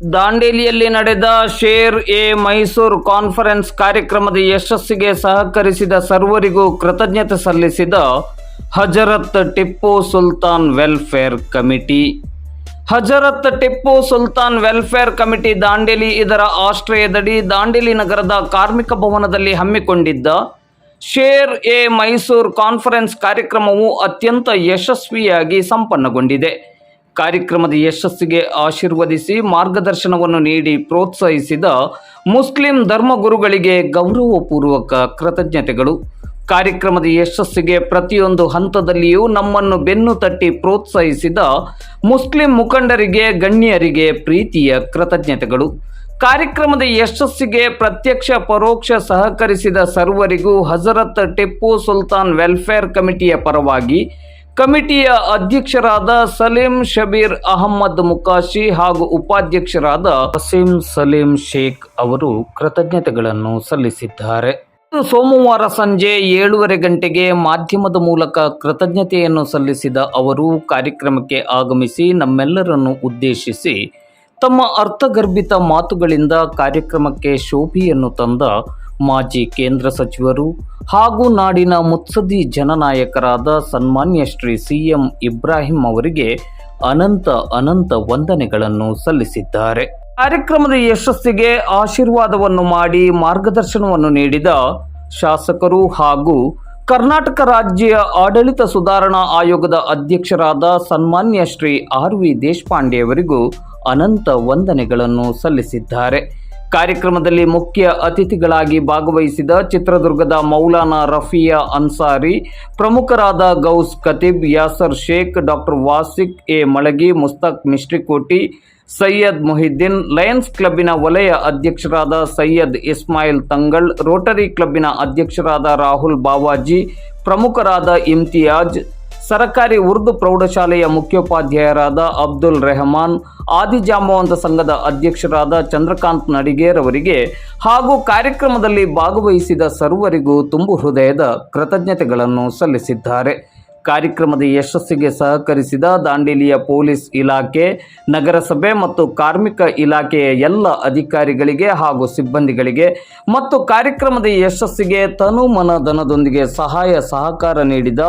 ದಾಂಡೇಲಿಯಲ್ಲಿ ನಡೆದ share A Mysuru conference ಕಾರ್ಯಕ್ರಮದ ಯಶಸ್ಸಿಗೆ ಸಹಕರಿಸಿದ ಸರ್ವರಿಗೂ ಕೃತಜ್ಞತೆ ಸಲ್ಲಿಸಿದ Hazrat Tipu Sultan welfare committee. Hazrat Tipu Sultan welfare committee Dandeli ಇದರ ಆಶ್ರಯದಡಿ ದಾಂಡೇಲಿ ನಗರದ ಕಾರ್ಮಿಕ ಭವನದಲ್ಲಿ ಹಮ್ಮಿಕೊಂಡಿದ್ದ ಶೇರ್ ಎ ಮೈಸೂರು ಕಾನ್ಫರೆನ್ಸ್ ಕಾರ್ಯಕ್ರಮವು ಅತ್ಯಂತ ಯಶಸ್ವಿಯಾಗಿ ಸಂಪನ್ನಗೊಂಡಿದೆ. ಕಾರ್ಯಕ್ರಮದ ಯಶಸ್ಸಿಗೆ ಆಶೀರ್ವದಿಸಿ ಮಾರ್ಗದರ್ಶನವನ್ನು ನೀಡಿ ಪ್ರೋತ್ಸಾಹಿಸಿದ ಮುಸ್ಲಿಂ ಧರ್ಮಗುರುಗಳಿಗೆ ಗೌರವಪೂರ್ವಕ ಕೃತಜ್ಞತೆಗಳು. ಕಾರ್ಯಕ್ರಮದ ಯಶಸ್ಸಿಗೆ ಪ್ರತಿಯೊಂದು ಹಂತದಲ್ಲಿಯೂ ನಮ್ಮನ್ನು ಬೆನ್ನು ತಟ್ಟಿ ಪ್ರೋತ್ಸಾಹಿಸಿದ ಮುಸ್ಲಿಂ ಮುಖಂಡರಿಗೆ, ಗಣ್ಯರಿಗೆ ಪ್ರೀತಿಯ ಕೃತಜ್ಞತೆಗಳು. ಕಾರ್ಯಕ್ರಮದ ಯಶಸ್ಸಿಗೆ ಪ್ರತ್ಯಕ್ಷ ಪರೋಕ್ಷ ಸಹಕರಿಸಿದ ಸರ್ವರಿಗೂ ಹಜರತ್ ಟಿಪ್ಪು ಸುಲ್ತಾನ್ ವೆಲ್ಫೇರ್ ಕಮಿಟಿಯ ಪರವಾಗಿ ಕಮಿಟಿಯ ಅಧ್ಯಕ್ಷರಾದ ಸಲೀಂ ಶಬೀರ್ ಅಹಮ್ಮದ್ ಮುಕಾಶಿ ಹಾಗೂ ಉಪಾಧ್ಯಕ್ಷರಾದ ವಸೀಂ ಸಲೀಂ ಶೇಖ್ ಅವರು ಕೃತಜ್ಞತೆಗಳನ್ನು ಸಲ್ಲಿಸಿದ್ದಾರೆ. ಸೋಮವಾರ ಸಂಜೆ ಏಳೂವರೆ ಗಂಟೆಗೆ ಮಾಧ್ಯಮದ ಮೂಲಕ ಕೃತಜ್ಞತೆಯನ್ನು ಸಲ್ಲಿಸಿದ ಅವರು ಕಾರ್ಯಕ್ರಮಕ್ಕೆ ಆಗಮಿಸಿ ನಮ್ಮೆಲ್ಲರನ್ನು ಉದ್ದೇಶಿಸಿ ತಮ್ಮ ಅರ್ಥಗರ್ಭಿತ ಮಾತುಗಳಿಂದ ಕಾರ್ಯಕ್ರಮಕ್ಕೆ ಶೋಭೆಯನ್ನು ತಂದ ಮಾಜಿ ಕೇಂದ್ರ ಸಚಿವರು ಹಾಗೂ ನಾಡಿನ ಮುತ್ಸದಿ ಜನನಾಯಕರಾದ ಸನ್ಮಾನ್ಯ ಶ್ರೀ ಸಿ ಎಂ ಇಬ್ರಾಹಿಂ ಅವರಿಗೆ ಅನಂತ ಅನಂತ ವಂದನೆಗಳನ್ನು ಸಲ್ಲಿಸಿದ್ದಾರೆ. ಕಾರ್ಯಕ್ರಮದ ಯಶಸ್ಸಿಗೆ ಆಶೀರ್ವಾದವನ್ನು ಮಾಡಿ ಮಾರ್ಗದರ್ಶನವನ್ನು ನೀಡಿದ ಶಾಸಕರು ಹಾಗೂ ಕರ್ನಾಟಕ ರಾಜ್ಯ ಆಡಳಿತ ಸುಧಾರಣಾ ಆಯೋಗದ ಅಧ್ಯಕ್ಷರಾದ ಸನ್ಮಾನ್ಯ ಶ್ರೀ ಆರ್ ವಿ ದೇಶಪಾಂಡೆಯವರಿಗೂ ಅನಂತ ವಂದನೆಗಳನ್ನು ಸಲ್ಲಿಸಿದ್ದಾರೆ. ಕಾರ್ಯಕ್ರಮದಲ್ಲಿ ಮುಖ್ಯ ಅತಿಥಿಗಳಾಗಿ ಭಾಗವಹಿಸಿದ ಚಿತ್ರದುರ್ಗದ ಮೌಲಾನಾ ರಫಿಯಾ ಅನ್ಸಾರಿ, ಪ್ರಮುಖರಾದ Gaus Khateeb, Yasar Shaikh, doctor Wasiq A Malagi, Mushtaq Mistrikoti Syed Mohiddin, Lions ಕ್ಲಬ್ಬಿನ ವಲಯ ಅಧ್ಯಕ್ಷರಾದ ಸೈಯದ್ ಇಸ್ಮಾಯಿಲ್ ತಂಗಳ್, ರೋಟರಿ ಕ್ಲಬ್ಬಿನ ಅಧ್ಯಕ್ಷರಾದ ರಾಹುಲ್ ಬಾವಾಜಿ, ಪ್ರಮುಖರಾದ ಇಮ್ತಿಯಾಜ್ ಸರಕಾರಿ ಉರ್ದು ಪ್ರೌಢಶಾಲೆಯ ಮುಖ್ಯೋಪಾಧ್ಯಾಯರಾದ ಅಬ್ದುಲ್ ರೆಹಮಾನ್ ಆದಿಜಾಂಬವಂತ ಸಂಘದ ಅಧ್ಯಕ್ಷರಾದ ಚಂದ್ರಕಾಂತ್ ನಡಿಗೇರ್ ಅವರಿಗೆ ಹಾಗೂ ಕಾರ್ಯಕ್ರಮದಲ್ಲಿ ಭಾಗವಹಿಸಿದ ಸರ್ವರಿಗೂ ತುಂಬು ಹೃದಯದ ಕೃತಜ್ಞತೆಗಳನ್ನು ಸಲ್ಲಿಸಿದ್ದಾರೆ. ಕಾರ್ಯಕ್ರಮದ ಯಶಸ್ಸಿಗೆ ಸಹಕರಿಸಿದ ದಾಂಡೇಲಿಯ ಪೊಲೀಸ್ ಇಲಾಖೆ, ನಗರಸಭೆ ಮತ್ತು ಕಾರ್ಮಿಕ ಇಲಾಖೆಯ ಎಲ್ಲ ಅಧಿಕಾರಿಗಳಿಗೆ ಹಾಗೂ ಸಿಬ್ಬಂದಿಗಳಿಗೆ ಮತ್ತು ಕಾರ್ಯಕ್ರಮದ ಯಶಸ್ಸಿಗೆ ತನು ಮನ ಧನದೊಂದಿಗೆ ಸಹಾಯ ಸಹಕಾರ ನೀಡಿದ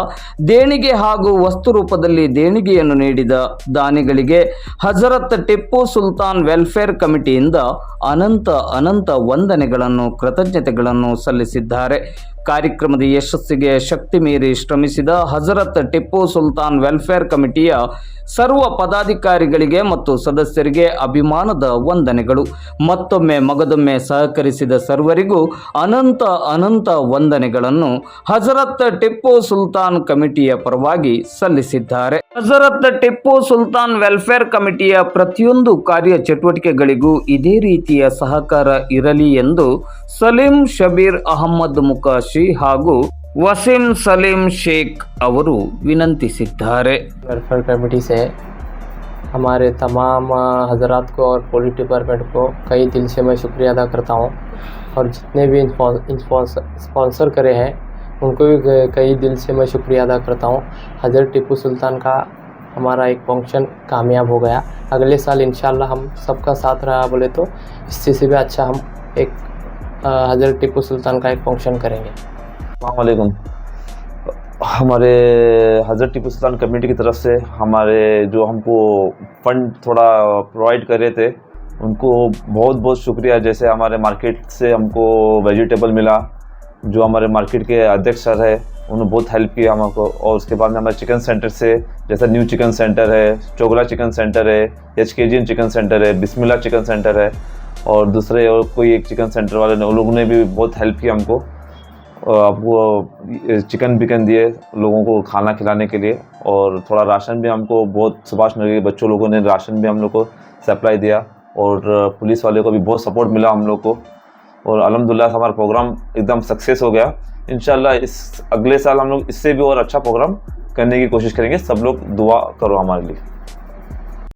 ದೇಣಿಗೆ ಹಾಗೂ ವಸ್ತು ರೂಪದಲ್ಲಿ ದೇಣಿಗೆಯನ್ನು ನೀಡಿದ ದಾನಿಗಳಿಗೆ ಹಜರತ್ ಟಿಪ್ಪು ಸುಲ್ತಾನ್ ವೆಲ್ಫೇರ್ ಕಮಿಟಿಯಿಂದ ಅನಂತ ಅನಂತ ವಂದನೆಗಳನ್ನು, ಕೃತಜ್ಞತೆಗಳನ್ನು ಸಲ್ಲಿಸಿದ್ದಾರೆ. ಕಾರ್ಯಕ್ರಮದ ಯಶಸ್ಸಿಗೆ ಶಕ್ತಿ ಮೀರಿ ಶ್ರಮಿಸಿದ ಹಜರತ್ ಟಿಪ್ಪು ಸುಲ್ತಾನ್ ವೆಲ್ಫೇರ್ ಕಮಿಟಿಯ ಸರ್ವ ಪದಾಧಿಕಾರಿಗಳಿಗೆ ಮತ್ತು ಸದಸ್ಯರಿಗೆ ಅಭಿಮಾನದ ವಂದನೆಗಳು. ಮತ್ತೊಮ್ಮೆ ಮಗದೊಮ್ಮೆ ಸಹಕರಿಸಿದ ಸರ್ವರಿಗೂ ಅನಂತ ಅನಂತ ವಂದನೆಗಳನ್ನು ಹಜರತ್ ಟಿಪ್ಪು ಸುಲ್ತಾನ್ ಕಮಿಟಿಯ ಪರವಾಗಿ ಸಲ್ಲಿಸಿದ್ದಾರೆ. ಹಜರತ್ ಟಿಪ್ಪು ಸುಲ್ತಾನ್ ವೆಲ್ಫೇರ್ ಕಮಿಟಿಯ ಪ್ರತಿಯೊಂದು ಕಾರ್ಯ ಚಟುವಟಿಕೆಗಳಿಗೂ ಇದೇ ರೀತಿಯ ಸಹಕಾರ ಇರಲಿ ಎಂದು ಸಲೀಂ ಶಬೀರ್ ಅಹಮ್ಮದ್ ಮುಕಾಶಿ ಹಾಗೂ ವಸೀಂ ಸಲೀಂ ಶೇಖ್ ಅವರು ವಿನಂತಿಸಿದ್ದಾರೆ वेलफेयर कमेटी से हमारे तमाम हजरात को और पुलिस डिपार्टमेंट को कई दिल से मैं शुक्रिया अदा करता हूँ और जितने भी स्पॉन्सर करे हैं उनको भी क- कई दिल से मैं शुक्रिया अदा करता हूँ हज़रत टिप्पू सुल्तान का हमारा एक फंक्शन कामयाब हो गया अगले साल इंशाल्लाह हम सबका साथ रहा बोले तो इससे से भी अच्छा हम एक अ, हज़रत टिप्पू सुल्तान का एक फंक्शन करेंगे वालेकुम हमारे हज़रत टिपू सुल्तान कमेटी की तरफ़ से हमारे जो हमको फंड थोड़ा प्रोवाइड कर रहे थे, उनको बहुत बहुत शुक्रिया। जैसे हमारे मार्केट से हमको वेजिटेबल मिला, जो हमारे मार्केट के अध्यक्ष सर है, उन्होंने बहुत हेल्प किया हमको। और उसके बाद में हमारे चिकन सेंटर से, जैसे न्यू चिकन सेंटर है, चोगला चिकन सेंटर है H K G chicken centre है बिस्मिल्ला चिकन सेंटर है, और दूसरे और कोई एक चिकन सेंटर वाले ने, उन लोगों ने भी बहुत हेल्प किया हमको। आपको चिकन बिकन दिए लोगों को खाना खिलाने के लिए और थोड़ा राशन भी हमको, बहुत सुभाष नगर के बच्चों लोगों ने राशन भी हम लोग को सप्लाई दिया और पुलिस वाले को भी बहुत सपोर्ट मिला हम लोग को। और अलहमदिल्ला हमारा प्रोग्राम एकदम सक्सेस हो गया। इंशाल्लाह इस अगले साल हम लोग इससे भी और अच्छा प्रोग्राम करने की कोशिश करेंगे। सब लोग दुआ करो हमारे लिए।